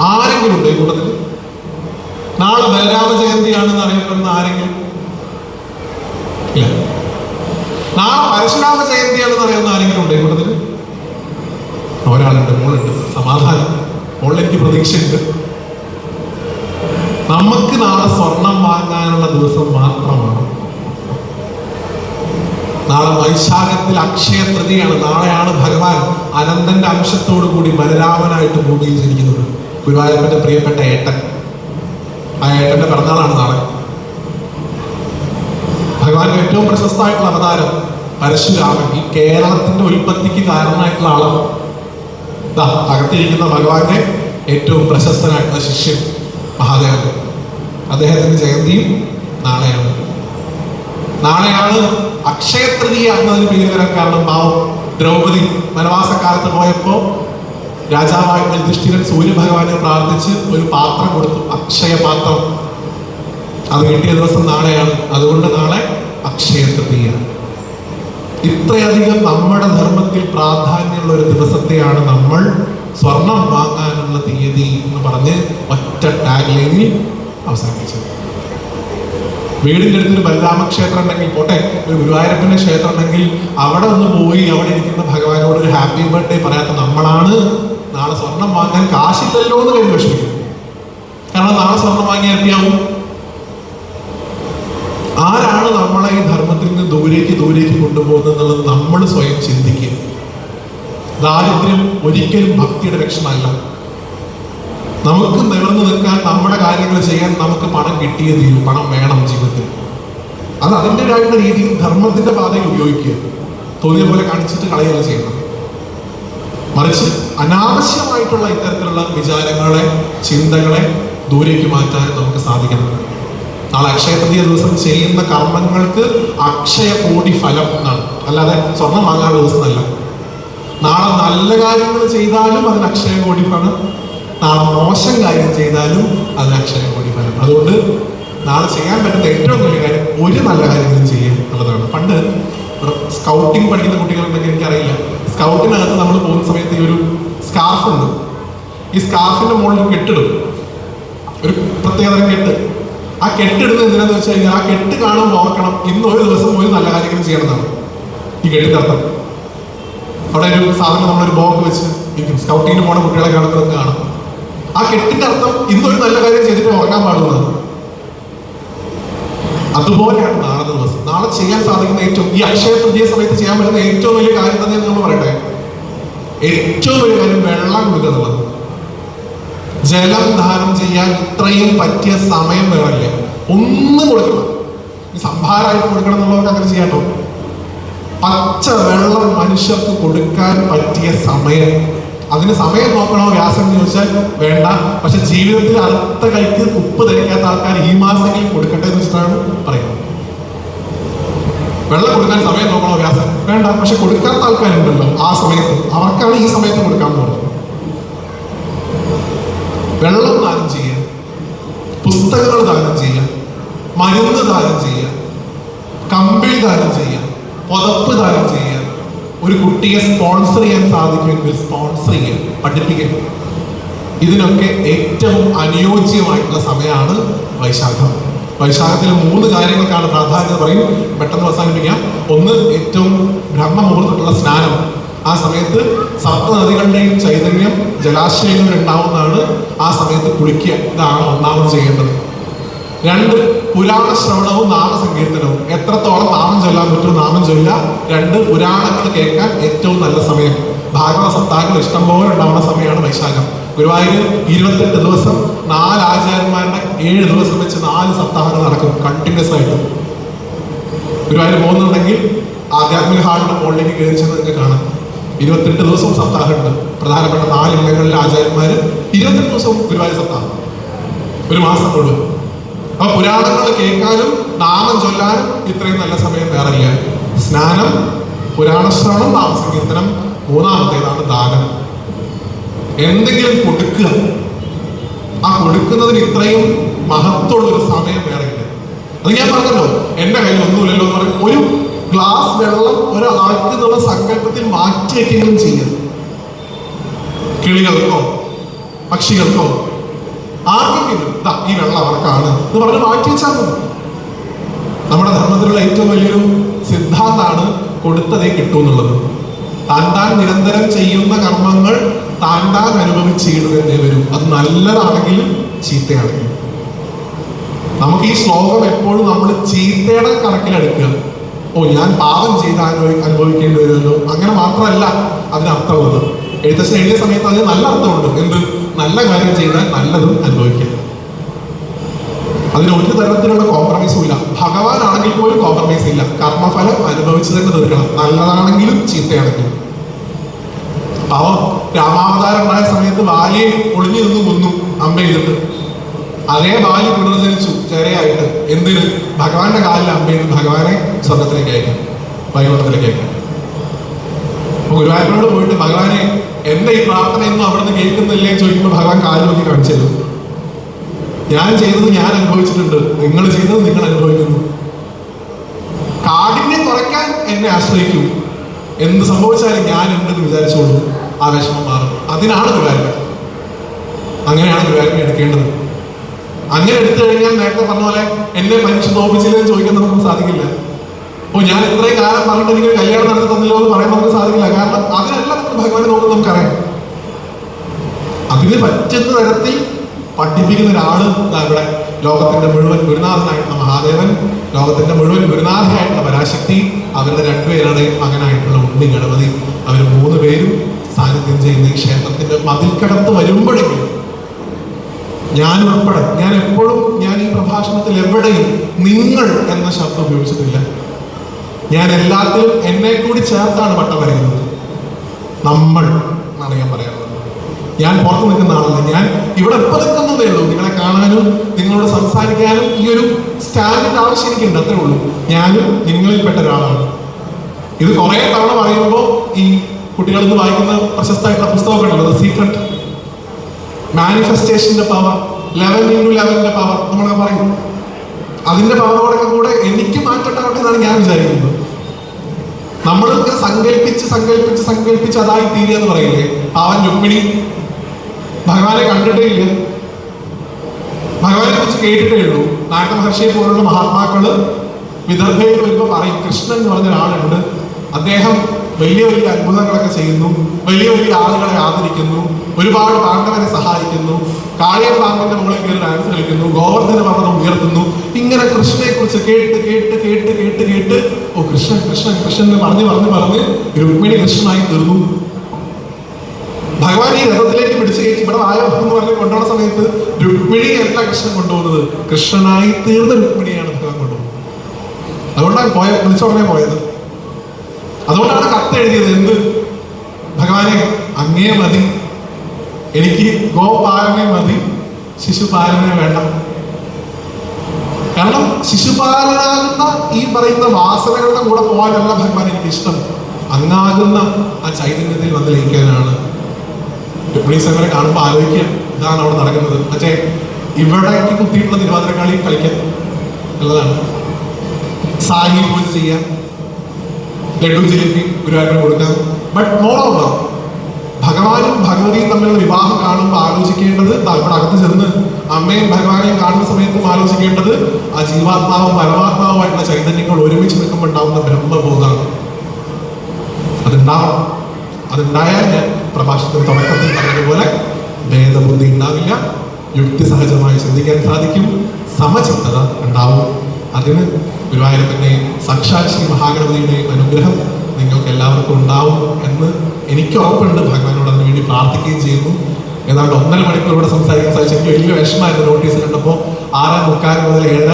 ആരെങ്കിലും ഉണ്ടോ ഈ കൂട്ടത്തിൽ? നാളെ ബലരാമ ജയന്തിയാണെന്ന് അറിയപ്പെടുന്ന ആരെങ്കിലും? ഇല്ല. നാളെ പരശുരാമ ജയന്തിയാണെന്ന് അറിയുന്ന ആരെങ്കിലും ഉണ്ടോ ഈ കൂട്ടത്തിൽ? ഒരാളുണ്ട് മോളുണ്ട്. സമാധാനം. മോളിലേക്ക് പ്രതീക്ഷയുണ്ട്. നമുക്ക് നാളെ സ്വർണം വാങ്ങാനുള്ള ദിവസം മാത്രമാണ്. നാളെ വൈശാഖത്തിൽ അക്ഷയ തൃതിയാണ് നാളെയാണ് ഭഗവാൻ അനന്തന്റെ അംശത്തോടു കൂടി ബലരാമനായിട്ട് ഭൂമിയിൽ ജനിക്കുന്നത് ഗുരുവായൂരപ്പന്റെ പ്രിയപ്പെട്ട ഏട്ടൻ. ആ ഏട്ടന്റെ പിറന്നാളാണ് നാളെ. ഭഗവാന്റെ ഏറ്റവും പ്രശസ്തമായിട്ടുള്ള അവതാരം പരശുരാമൻ ഈ കേരളത്തിന്റെ ഉൽപ്പത്തിക്ക് കാരണമായിട്ടുള്ള ആളാണ്. ദാ അകത്തിരിക്കുന്ന ഭഗവാന്റെ ഏറ്റവും പ്രശസ്തനായിട്ടുള്ള ശിഷ്യൻ മഹാദേവൻ. അദ്ദേഹത്തിന്റെ ജയന്തിയും നാളെയാണ്. നാളെയാണ് അക്ഷയ തൃതീയ എന്നതിന് പേര് വരാൻ കാരണം പാവം ദ്രൗപദി വനവാസക്കാലത്ത് പോയപ്പോ രാജാവായ യുധിഷ്ഠിരൻ സൂര്യഭഗവാനെ പ്രാർത്ഥിച്ച് ഒരു പാത്രം കൊടുത്തു അക്ഷയപാത്രം. അത് കിട്ടിയ ദിവസം നാളെയാണ്. അതുകൊണ്ട് നാളെ അക്ഷയ തൃതീയ ഇത്രയധികം നമ്മുടെ ധർമ്മത്തിൽ പ്രാധാന്യമുള്ള ഒരു ദിവസത്തെയാണ് നമ്മൾ സ്വർണം വാങ്ങാനുള്ള തീയതി എന്ന് പറഞ്ഞ് ഒറ്റ ടാഗ് ലൈനിൽ അവസാനിപ്പിച്ചത്. വീടിന്റെ അടുത്തൊരു ബലരാമ ക്ഷേത്രം ഉണ്ടെങ്കിൽ പോട്ടെ ഒരു ഗുരുവായൂരപ്പന്റെ ക്ഷേത്രം ഉണ്ടെങ്കിൽ അവിടെ ഒന്ന് പോയി അവിടെ ഇരിക്കുന്ന ഭഗവാനോട് ഒരു ഹാപ്പി ബർത്ത്ഡേ പറയാത്ത നമ്മളാണ്. നാളെ സ്വർണം വാങ്ങാൻ കാശില്ലല്ലോ എന്ന് കരുതി വിഷമിക്കും. കാരണം നാളെ സ്വർണം വാങ്ങിയാൽ എത്തിയാവും ആരാണ് നമ്മളെ ഈ ധർമ്മത്തിൽ നിന്ന് ദൂരേക്ക് ദൂരേക്ക് കൊണ്ടുപോകുന്നത് എന്നുള്ളത് നമ്മൾ സ്വയം ചിന്തിക്കുക. ദാരിദ്ര്യം ഒരിക്കലും ഭക്തിയുടെ ലക്ഷണമല്ല നമുക്ക് നിവർന്നു നിൽക്കാൻ നമ്മുടെ കാര്യങ്ങൾ ചെയ്യാൻ നമുക്ക് പണം കിട്ടിയേ തീരും പണം വേണം ജീവിതത്തിൽ. അത് അതിന്റെതായിട്ടുള്ള രീതിയിൽ ധർമ്മത്തിന്റെ പാതയിൽ ഉപയോഗിക്കുക. തോന്നിയ പോലെ കാണിച്ചിട്ട് കളയുക ചെയ്യണം മറിച്ച് അനാവശ്യമായിട്ടുള്ള ഇത്തരത്തിലുള്ള വിചാരങ്ങളെ ചിന്തകളെ ദൂരേക്ക് മാറ്റാൻ നമുക്ക് സാധിക്കണം. നാളെ അക്ഷയ തൃതീയ ദിവസം ചെയ്യുന്ന കർമ്മങ്ങൾക്ക് അക്ഷയ കോടി ഫലം എന്നാണ്. അല്ലാതെ സ്വർണം വാങ്ങാനുള്ള ദിവസം അല്ല നാളെ നല്ല കാര്യങ്ങൾ ചെയ്താലും അതിന് അക്ഷയ കോടി ഫലം. നാളെ മോശം കാര്യം ചെയ്താലും അതിന് അക്ഷയ കോടി ഫലം. അതുകൊണ്ട് നാളെ ചെയ്യാൻ പറ്റുന്ന ഏറ്റവും വലിയ കാര്യം ഒരു നല്ല കാര്യങ്ങളും ചെയ്യുക എന്നുള്ളതാണ് പണ്ട് സ്കൗട്ടിങ് പഠിക്കുന്ന കുട്ടികളുണ്ടെങ്കിൽ എനിക്കറിയില്ല. സ്കൗട്ടിനകത്ത് നമ്മൾ പോകുന്ന സമയത്ത് ഈ ഒരു സ്കാർഫ് ഉണ്ട്. ഈ സ്കാർഫിന്റെ മുകളിൽ കെട്ടിടും. ഒരു പ്രത്യേകതരം കെട്ട്. ആ കെട്ടിടുന്നത് എന്തിനാന്ന് വെച്ച് കഴിഞ്ഞാൽ ആ കെട്ട് കാണുമ്പോൾ ഓർക്കണം ഇന്ന് ഒരു ദിവസം ഒരു നല്ല കാര്യങ്ങൾ ചെയ്യണമെന്നാണ്. ഈ കെട്ടിന്റെ അർത്ഥം. അവിടെ ഒരു സാധനം നമ്മളൊരു ബോക്ക് വെച്ച് ഇരിക്കും. സ്കൗട്ടിങ്ങിന് പോണ കുട്ടികളെ കാണുമ്പോൾ കാണാം. ആ കെട്ടിന്റെ അർത്ഥം ഇന്നൊരു നല്ല കാര്യം ചെയ്തിട്ട് ഉറങ്ങാൻ പാടുന്നതാണ്. അതുപോലെയാണ് നാളെ നാളെ ചെയ്യാൻ സാധിക്കുന്ന ഏറ്റവും ഈ അക്ഷയ തൃതീയ സമയത്ത് ചെയ്യാൻ പറ്റുന്ന ഏറ്റവും വലിയ കാര്യം തന്നെ നമ്മൾ പറയട്ടെ? ഏറ്റവും വലിയ കാര്യം വെള്ളം കൊടുക്കുക എന്നുള്ളത്. ജലം ദാനം ചെയ്യാൻ ഇത്രയും പറ്റിയ സമയം വേണമില്ല? ഒന്നും കൊടുക്കണം. ഈ സംഭാരമായിട്ട് കൊടുക്കണം എന്നുള്ളവർക്ക് അങ്ങനെ ചെയ്യാട്ടോ പച്ച വെള്ളം മനുഷ്യർക്ക് കൊടുക്കാൻ പറ്റിയ സമയം. അതിന് സമയം നോക്കണോ വ്യാസം ചോദിച്ചാൽ വേണ്ട. പക്ഷെ ജീവിതത്തിൽ അടുത്ത കൈക്ക് ഉപ്പ് ധരിക്കാത്ത ആൾക്കാർ ഈ മാസങ്ങളിൽ കൊടുക്കട്ടെ എന്ന് വെച്ചിട്ടാണ് പറയുന്നത്. വെള്ളം കൊടുക്കാൻ സമയം നോക്കണോ വ്യാസം വേണ്ട പക്ഷെ കൊടുക്കാൻ ആൾക്കാരുണ്ടല്ലോ ആ സമയത്ത്. അവർക്കാണ് ഈ സമയത്ത് കൊടുക്കാൻ പോകുന്നത് വെള്ളം ദാനം ചെയ്യുക പുസ്തകങ്ങൾ ദാനം ചെയ്യുക മരുന്ന് ദാനം ചെയ്യുക കമ്പിൾ ദാനം ചെയ്യുക പുതപ്പ് ദാനം ചെയ്യുക. ഒരു കുട്ടിയെ സ്പോൺസർ ചെയ്യാൻ സാധിക്കുമെങ്കിൽ സ്പോൺസർ ചെയ്യുക പഠിപ്പിക്കുക. ഇതിനൊക്കെ ഏറ്റവും അനുയോജ്യമായിട്ടുള്ള സമയമാണ് വൈശാഖം. വൈശാഖത്തിൽ മൂന്ന് കാര്യങ്ങൾക്കാണ് പ്രാധാന്യത പറയും. പെട്ടെന്ന് അവസാനിപ്പിക്കാം. ഒന്ന് ഏറ്റവും ബ്രഹ്മമുഹൂർത്തത്തിലുള്ള സ്നാനം. ആ സമയത്ത് സപ്ത നദികളുടെയും ചൈതന്യം ജലാശയങ്ങളിൽ ഉണ്ടാവുന്നതാണ് ആ സമയത്ത് കുളിക്കുക. ഇതാണ് ഒന്നാമത് ചെയ്യേണ്ടത്. രണ്ട് പുരാണ ശ്രവണവും നാമസങ്കീർത്തനവും. എത്രത്തോളം നാമം ചൊല്ലാൻ പറ്റും നാമം ചൊല്ല രണ്ട് പുരാണങ്ങൾ കേൾക്കാൻ ഏറ്റവും നല്ല സമയം. ഭാഗവത സപ്താഹങ്ങൾ ഇഷ്ടംപോലെ ഉണ്ടാവുന്ന സമയമാണ് വൈശാഖം. ഗുരുവായൂർ ഇരുപത്തെട്ട് ദിവസം നാല് ആചാര്യന്മാരുടെ ഏഴ് ദിവസം വെച്ച് നാല് സപ്താഹങ്ങൾ നടക്കും കണ്ടിന്യൂസ് ആയിട്ട്. ഗുരുവായൂർ പോകുന്നുണ്ടെങ്കിൽ ആധ്യാത്മിക ഹാളിന്റെ മുകളിലേക്ക് കയറി ചെന്ന് നിങ്ങൾക്ക് കാണാം. ഇരുപത്തെട്ട് ദിവസവും സപ്താഹമുണ്ട്. പ്രധാനപ്പെട്ട നാല് ഇടങ്ങളിലെ ആചാര്യന്മാർ ഇരുപത്തെട്ട് ദിവസവും ഗുരുവായൂർ സപ്താഹം. ഒരു മാസം മുഴുവൻ അപ്പൊ പുരാണങ്ങൾ കേൾക്കാനും നാമം ചൊല്ലാനും ഇത്രയും നല്ല സമയം വേറെ ഇല്ല സ്നാനം പുരാണശ്രവണം നാമസങ്കീർത്തനം മൂന്നാമത്തേതാണ് ദാനം. എന്തെങ്കിലും കൊടുക്കുക. ആ കൊടുക്കുന്നതിന് ഇത്രയും മഹത്വമുള്ള ഒരു സമയം വേറെ അത് ഞാൻ പറഞ്ഞല്ലോ എന്റെ കയ്യിൽ ഒന്നുമില്ലല്ലോ എന്ന് പറയും ഒരു ഗ്ലാസ് വെള്ളം ഒരാൾക്ക് എന്നുള്ള സങ്കല്പത്തിൽ മാറ്റി വെക്കുകയും ചെയ്യുക കിളികൾക്കോ പക്ഷികൾക്കോ ആർക്കെങ്കിലും ഈ വെള്ളം അവർക്കാണ് എന്ന് പറഞ്ഞ് മാറ്റി വെച്ചാൽ മതി. നമ്മുടെ ധർമ്മത്തിലുള്ള ഏറ്റവും വലിയൊരു സിദ്ധാന്താണ് കൊടുത്തതേ കിട്ടൂ എന്നുള്ളത്. താൻ താൻ നിരന്തരം ചെയ്യുന്ന കർമ്മങ്ങൾ താൻ താൻ തന്നെ വരും. അത് നല്ലതാണെങ്കിലും ചീത്തയാണെങ്കിലും നമുക്ക് ഈ ശ്ലോകം എപ്പോഴും നമ്മൾ ചീത്തയുടെ കണക്കിലെടുക്കുക. ഓ ഞാൻ പാപം ചെയ്ത് അനുഭവി അനുഭവിക്കേണ്ടി വരുമല്ലോ അങ്ങനെ മാത്രമല്ല അതിനർത്ഥമുള്ളത്. എഴുത്തച്ഛൻ എഴുതിയ സമയത്ത് അതിന് നല്ല അർത്ഥമുണ്ട്. എന്ത്? നല്ല കാര്യം ചെയ്താൽ നല്ലതും അനുഭവിക്കാം. അതിന് ഒരു തരത്തിലുള്ള കോംപ്രമൈസും ഇല്ല. ഭഗവാനാണെങ്കിൽ പോലും കോംപ്രമൈസ് ഇല്ല. കർമ്മഫലം അനുഭവിച്ചു തന്നെ തീർക്കണം. നല്ലതാണെങ്കിലും ചീത്തയാണെങ്കിലും. പാവം രാമാവതാരം ഉണ്ടായ സമയത്ത് ബാലിയെ ഒളിഞ്ഞു നിന്ന് കൊന്നു അമ്മ അതേ ബാലി പുനർജനിച്ചു ചെറിയായിട്ട് എന്തിന്? ഭഗവാന്റെ കാലിൽ അമ്മയിൽ ഭഗവാനെ സ്വർഗത്തിലേക്ക് അയക്കും വൈകുണ്ഠത്തിലേക്ക് അയക്കും. ഗുരുവായൂരോട് പോയിട്ട് ഭഗവാനെ എന്റെ ഈ പ്രാർത്ഥനയൊന്നും അവിടെ അവിടുന്ന് കേൾക്കുന്നില്ലേ? ചോദിക്കുമ്പോൾ ഭഗവാൻ കാലിൽ നോക്കി കാണിച്ചു ഞാൻ ചെയ്തത് ഞാൻ അനുഭവിച്ചിട്ടുണ്ട്. നിങ്ങൾ ചെയ്തത് നിങ്ങൾ അനുഭവിക്കുന്നു. കാടിനെ കുറയ്ക്കാൻ എന്നെ ആശ്രയിക്കും. എന്ത് സംഭവിച്ചാലും ഞാൻ ഉണ്ടെന്ന് വിചാരിച്ചോളൂ. ആ മാറും അതിനാണ് ഗുരുവായൂർ അങ്ങനെയാണ് ഗുരുവായൂരിനെ എടുക്കേണ്ടത്. അങ്ങനെ എടുത്തു കഴിഞ്ഞാൽ നേരത്തെ പറഞ്ഞ പോലെ എന്നെ മനുഷ്യ തോപ്പിച്ചില്ലെന്ന് ചോദിക്കാൻ നമുക്ക് സാധിക്കില്ല. അപ്പോൾ ഞാൻ ഇത്രയും കാലം പറഞ്ഞിട്ട് എനിക്ക് കല്യാണം നടത്തി തന്നില്ലോ എന്ന് പറയാൻ നമുക്ക് സാധിക്കില്ല. കാരണം അതിനല്ല നമ്മൾ ഭഗവാനെ നോക്കുന്നത് നമുക്കറിയാം. അതിന് പറ്റുന്ന തരത്തിൽ പഠിപ്പിക്കുന്ന ഒരാൾ ഇവിടെ ലോകത്തിന്റെ മുഴുവൻ ഗുരുനാഥനായിട്ടുള്ള മഹാദേവൻ ലോകത്തിന്റെ മുഴുവൻ ഗുരുനാഥനായിട്ടുള്ള പരാശക്തി അവരുടെ രണ്ടുപേരുടെയും മകനായിട്ടുള്ള ഉണ്ണി ഗണപതി അവർ മൂന്ന് പേരും ചെയ്യുന്ന ഈ ക്ഷേത്രത്തിന്റെ മതിൽക്കടത്ത് വരുമ്പോഴേക്കും ഞാൻ ഉൾപ്പെടെ ഞാൻ എപ്പോഴും ഞാൻ ഈ പ്രഭാഷണത്തിൽ എവിടെയും നിങ്ങൾ എന്ന ശബ്ദം ഉപയോഗിച്ചിട്ടില്ല. ഞാൻ എല്ലാത്തിലും എന്നെ കൂടി ചേർത്താണ് പട്ടം വരയ്ക്കുന്നത്. നമ്മൾ എന്നാണ് ഞാൻ പറയാറുള്ളത്. ഞാൻ പുറത്ത് നിൽക്കുന്ന ആളല്ല. ഞാൻ ഇവിടെ എപ്പോൾ നിൽക്കുന്നതേ ഉള്ളൂ. നിങ്ങളെ കാണാനും നിങ്ങളോട് സംസാരിക്കാനും ഈ ഒരു സ്റ്റാൻഡിന്റെ ആവശ്യം എനിക്കുണ്ട്. അത്രേ ഉള്ളൂ. ഞാനും നിങ്ങളിൽപ്പെട്ട ഒരാളാണ്. ഇത് കുറെ തവണ പറയുമ്പോൾ ഈ കുട്ടികളിൽ നിന്ന് വായിക്കുന്ന പ്രശസ്തമായിട്ടുള്ള പുസ്തകമൊക്കെ ഉണ്ടല്ലോ സീക്രട്ട് മാനിഫെസ്റ്റേഷന്റെ പവർ ലെവൻ ഇന്റു ലെവലിന്റെ പവർ നമ്മളൊക്കെ പറയും. അതിന്റെ പവറോടൊക്കെ കൂടെ എനിക്ക് മാറ്റട്ടാവട്ടെന്നാണ് ഞാൻ വിചാരിക്കുന്നത്. നമ്മൾ സങ്കല്പിച്ച് സങ്കല്പിച്ച് സങ്കല്പിച്ച് അതായി തീരുക എന്ന് പറയില്ലേ? പാവൻ രുക്മിണി. ഭഗവാനെ കണ്ടിട്ടേ ഇല്ല. ഭഗവാനെ കുറിച്ച് കേട്ടിട്ടേ ഉള്ളൂ. നാരദ മഹർഷിയെ പോലുള്ള മഹാത്മാക്കൾ വിദർഭയിൽ വരുമ്പോൾ പറയും കൃഷ്ണൻ എന്ന് പറഞ്ഞ ഒരാളുണ്ട് അദ്ദേഹം വലിയ വലിയ അത്ഭുതങ്ങളൊക്കെ ചെയ്യുന്നു. വലിയ വലിയ ആളുകളെ ആദരിക്കുന്നു. ഒരുപാട് പാണ്ഡവനെ സഹായിക്കുന്നു. കാളിയ പാമ്പിന്റെ മുകളിൽ കയറി ഡാൻസ് കളിക്കുന്നു. ഗോവർദ്ധന പർവതം ഉയർത്തുന്നു. ഇങ്ങനെ കൃഷ്ണനെ കുറിച്ച് കേട്ട് കേട്ട് കേട്ട് കേട്ട് കേട്ട് ഓ കൃഷ്ണൻ കൃഷ്ണൻ കൃഷ്ണൻ എന്ന് പറഞ്ഞ് പറഞ്ഞ് പറഞ്ഞ് രുക്മിണി കൃഷ്ണനായി തീർന്നു. ഭഗവാൻ ഈ രഥത്തിലേക്ക് പിടിച്ചു കയറ്റി ഇവിടെ ആയോ എന്ന് പറഞ്ഞ് കൊണ്ടുപോകുന്ന സമയത്ത് രുക്മിണി എന്താ കൃഷ്ണൻ കൊണ്ടുപോകുന്നത്. കൃഷ്ണനായി തീർന്ന രുക്മിണിയാണ് ഭഗവാൻ കൊണ്ടുപോകുന്നത്. അതുകൊണ്ടാണ് പോയ വിളിച്ചോടനെ പോയത്. അതുകൊണ്ടാണ് കത്ത് എഴുതിയത്. എന്ത്? ഭഗവാനെ അങ്ങേ മതി. എനിക്ക് ഗോപാലനെ മതി. ശിശുപാലനെ വേണ്ട. കാരണം ശിശുപാലനാകുന്ന ഈ പറയുന്ന വാസനകളുടെ കൂടെ പോകാനല്ല ഭഗവാൻ എനിക്ക് ഇഷ്ടം അങ്ങാകുന്ന ആ ചൈതന്യത്തിൽ വന്ന് ലയിക്കാനാണ്. രുക്മിണീസ് അങ്ങനെ കാണുമ്പോൾ ആലോചിക്കുക. ഇതാണ് അവിടെ നടക്കുന്നത്. പക്ഷേ ഇവിടേക്ക് കുത്തിയിട്ടുള്ള തിരുവാതിരക്കളി കളിക്കാൻ നല്ലതാണ് സാഹി പൂജ ലഡു ജിലേബി ഗുരുവായൂരിന് കൊടുക്കാം. ബട്ട് മോർ ഓവർ ഭഗവാനും ഭഗവതിയും തമ്മിലുള്ള വിവാഹം കാണുമ്പോൾ ആലോചിക്കേണ്ടത് ഇവിടെ അകത്ത് ചെന്ന് അമ്മയും ഭഗവാനെയും കാണുന്ന സമയത്തും ആലോചിക്കേണ്ടത് ആ ജീവാത്മാവും പരമാത്മാവുമായിട്ടുള്ള ചൈതന്യങ്ങൾ ഒരുമിച്ച് നിൽക്കുമ്പോൾ ഉണ്ടാവുന്ന ബ്രഹ്മബോധമാണ് അതുണ്ടാവണം. അതുണ്ടായാൽ ഞാൻ പ്രഭാഷണത്തിന് തുടക്കത്തിൽ പറഞ്ഞതുപോലെ ഭേദബുദ്ധി ഉണ്ടാവില്ല. യുക്തിസഹജമായി ചിന്തിക്കാൻ സാധിക്കും. സമചിത്തത ഉണ്ടാവും. അതിന് ഗുരുവായൂരപ്പന്റെ സാക്ഷാത് ശ്രീ മഹാഗണപതിയുടെ അനുഗ്രഹം നിങ്ങൾക്ക് എല്ലാവർക്കും ഉണ്ടാവും എന്ന് എനിക്ക് ഉറപ്പുണ്ട്. ഭഗവാനോട് അതിനു വേണ്ടി പ്രാർത്ഥിക്കുകയും ചെയ്യുന്നു. ഏതാണ്ട് ഒന്നര മണിക്കൂർ സംസാരിക്കാൻ സാധിച്ചു. എനിക്ക് വലിയ വിഷമമായിരുന്നു നോട്ടീസ് കണ്ടപ്പോൾ ആറാം മുക്കാൽ മുതൽ ഏഴര